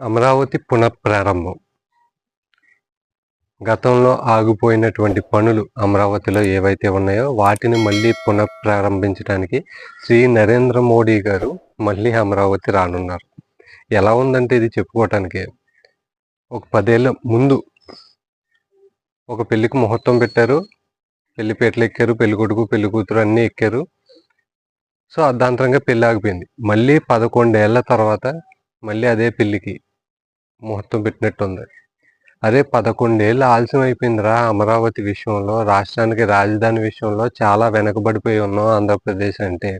అమరావతి పునఃప్రారంభం. గతంలో ఆగిపోయినటువంటి పనులు అమరావతిలో ఏవైతే ఉన్నాయో వాటిని మళ్ళీ పునఃప్రారంభించడానికి శ్రీ నరేంద్ర మోడీ గారు మళ్ళీ అమరావతి రానున్నారు. ఎలా ఉందంటే ఇది చెప్పుకోవటానికి ఒక పదేళ్ళ ముందు ఒక పెళ్ళికి ముహూర్తం పెట్టారు. పెళ్ళిపేటలు ఎక్కారు పెళ్ళి కొడుకు పెళ్ళి కూతురు అన్నీ ఎక్కారు. సో అర్ధాంతరంగా పెళ్ళి ఆగిపోయింది. మళ్ళీ పదకొండేళ్ళ తర్వాత మళ్ళీ అదే పెళ్ళికి ముహూర్తం పెట్టినట్టుంది. అదే పదకొండేళ్ళు ఆలస్యం అయిపోయిందిరా అమరావతి విషయంలో. రాష్ట్రానికి రాజధాని విషయంలో చాలా వెనకబడిపోయి ఉన్నాం ఆంధ్రప్రదేశ్ అంటే.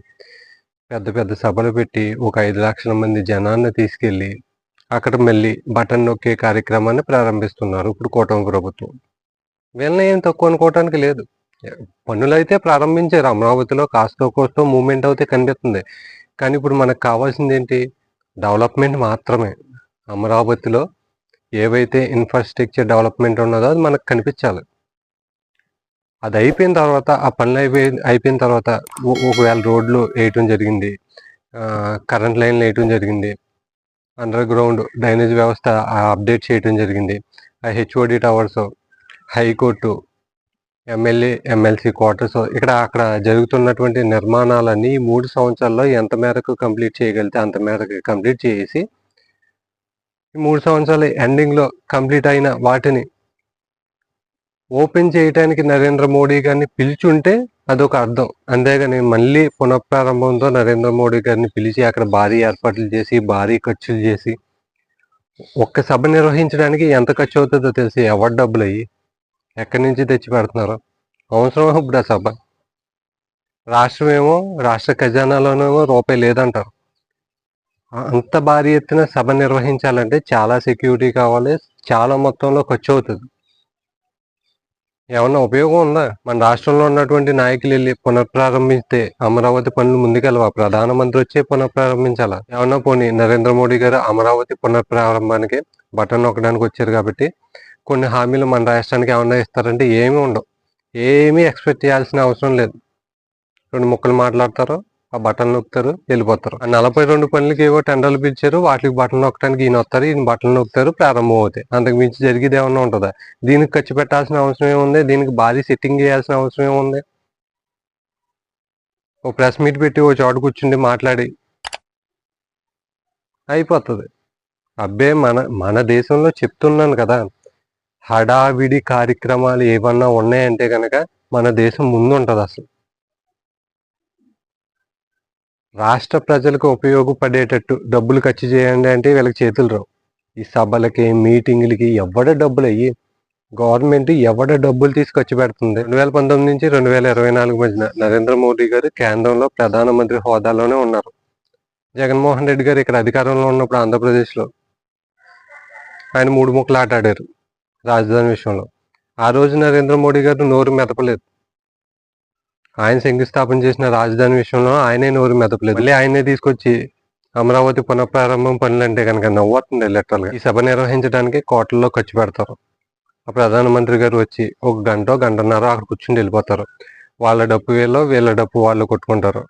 పెద్ద పెద్ద సభలు పెట్టి ఒక ఐదు లక్షల మంది జనాన్ని తీసుకెళ్ళి అక్కడ మళ్ళీ బటన్ నొక్కే కార్యక్రమాన్ని ప్రారంభిస్తున్నారు ఇప్పుడు కూటమి ప్రభుత్వం. వీళ్ళని ఏం తక్కువ అనుకోవటానికి లేదు. పనులు అయితే ప్రారంభించారు. అమరావతిలో కాస్తో కోస్తో మూమెంట్ అయితే కనిపిస్తుంది. కానీ ఇప్పుడు మనకు కావాల్సింది ఏంటి డెవలప్మెంట్ మాత్రమే. అమరావతిలో ఏవైతే ఇన్ఫ్రాస్ట్రక్చర్ డెవలప్మెంట్ ఉన్నదో అది మనకు కనిపించాలి. అది అయిపోయిన తర్వాత ఆ పనులు అయిపోయి అయిపోయిన తర్వాత ఒకవేళ రోడ్లు వేయటం జరిగింది కరెంట్ లైన్లు వేయటం జరిగింది అండర్ గ్రౌండ్ డ్రైనేజ్ వ్యవస్థ అప్డేట్ చేయటం జరిగింది ఆ HOD towers high court MLA MLC quarters ఇక్కడ అక్కడ జరుగుతున్నటువంటి నిర్మాణాలన్నీ మూడు సంవత్సరాల్లో ఎంత మేరకు కంప్లీట్ చేయగలిగితే అంత మేరకు కంప్లీట్ చేసి ఈ మూడు సంవత్సరాల ఎండింగ్లో కంప్లీట్ అయిన వాటిని ఓపెన్ చేయడానికి నరేంద్ర మోడీ గారిని పిలిచుంటే అదొక అర్థం. అంతేగాని మళ్ళీ పునఃప్రారంభంతో నరేంద్ర మోడీ గారిని పిలిచి అక్కడ భారీ ఏర్పాట్లు చేసి భారీ ఖర్చులు చేసి ఒక్క సభ నిర్వహించడానికి ఎంత ఖర్చు అవుతుందో తెలిసి ఎవరి డబ్బులు అయ్యి ఎక్కడి నుంచి తెచ్చి పెడుతున్నారో? అవసరం ఇప్పుడు ఆ సభ? రాష్ట్రమేమో రాష్ట్ర ఖజానాలోనేమో రూపాయి లేదంటారు. అంత భారీ ఎత్తున సభ నిర్వహించాలంటే చాలా సెక్యూరిటీ కావాలి. చాలా మొత్తంలో ఖర్చు అవుతుంది ఏమన్నా ఉపయోగం ఉందా? మన రాష్ట్రంలో ఉన్నటువంటి నాయకులు వెళ్ళి పునఃప్రారంభిస్తే అమరావతి పనులు ముందుకెళ్ళవా? ప్రధానమంత్రి వచ్చే పునఃప్రారంభించాలా? ఏమన్నా పోనీ నరేంద్ర మోడీ గారు అమరావతి పునఃప్రారంభానికి బటన్ నొక్కడానికి వచ్చారు కాబట్టి కొన్ని హామీలు మన రాష్ట్రానికి ఏమన్నా ఇస్తారంటే ఏమీ ఉండవు. ఏమీ ఎక్స్పెక్ట్ చేయాల్సిన అవసరం లేదు. రెండు ముక్కలు మాట్లాడతారు? ఆ బటన్ నొక్కుతారు వెళ్ళిపోతారు. ఆ నలభై రెండు పనులకి ఏవో టెండర్లు పిలిచారు వాటికి బటన్ నొక్కడానికి ఈయన వస్తారు ఈయన బటన్ నొక్కుతారు ప్రారంభం అవుతాయి. అంతకు మించి జరిగేది ఏమన్నా ఉంటుందా? దీనికి ఖర్చు పెట్టాల్సిన అవసరం ఏముంది? దీనికి భారీ సెట్టింగ్ చేయాల్సిన అవసరం ఏముంది? ఓ ప్రెస్ మీట్ పెట్టి ఓ చోట కూర్చుండి మాట్లాడి. అయిపోతుంది. అబ్బే మన మన దేశంలో చెప్తున్నాను కదా హడావిడి కార్యక్రమాలు ఏమన్నా ఉన్నాయంటే కనుక మన దేశం ముందు ఉంటుంది అసలు. రాష్ట్ర ప్రజలకు ఉపయోగపడేటట్టు డబ్బులు ఖర్చు చేయండి అంటే వీళ్ళకి చేతులు రావు. ఈ సభలకి మీటింగులకి ఎవడ డబ్బులు అయ్యి గవర్నమెంట్ ఎవడ డబ్బులు తీసి ఖర్చు పెడుతుంది? రెండు వేల పంతొమ్మిది నుంచి రెండు వేల ఇరవై నాలుగు మధ్యన నరేంద్ర మోడీ గారు కేంద్రంలో ప్రధానమంత్రి హోదాలోనే ఉన్నారు. జగన్మోహన్ రెడ్డి గారు ఇక్కడ అధికారంలో ఉన్నప్పుడు ఆంధ్రప్రదేశ్లో ఆయన మూడు ముక్కలు ఆటాడారు రాజధాని విషయంలో. ఆ రోజు నరేంద్ర మోడీ గారు నోరు మెదపలేదు. ఆయన శంకుస్థాపన చేసిన రాజధాని విషయంలో ఆయనే నోరు మెదపలేదు. మళ్ళీ ఆయనే తీసుకొచ్చి అమరావతి పునఃప్రారంభం పనులు అంటే కనుక నవ్వుతుంది literal ఈ సభ నిర్వహించడానికి కోట్లలో ఖర్చు పెడతారు. ఆ ప్రధానమంత్రి గారు వచ్చి ఒక గంట గంటన్నర అక్కడ కూర్చుని వెళ్ళిపోతారు. వాళ్ళ డప్పు వీళ్ళు వీళ్ళ డప్పు వాళ్ళు కొట్టుకుంటారు.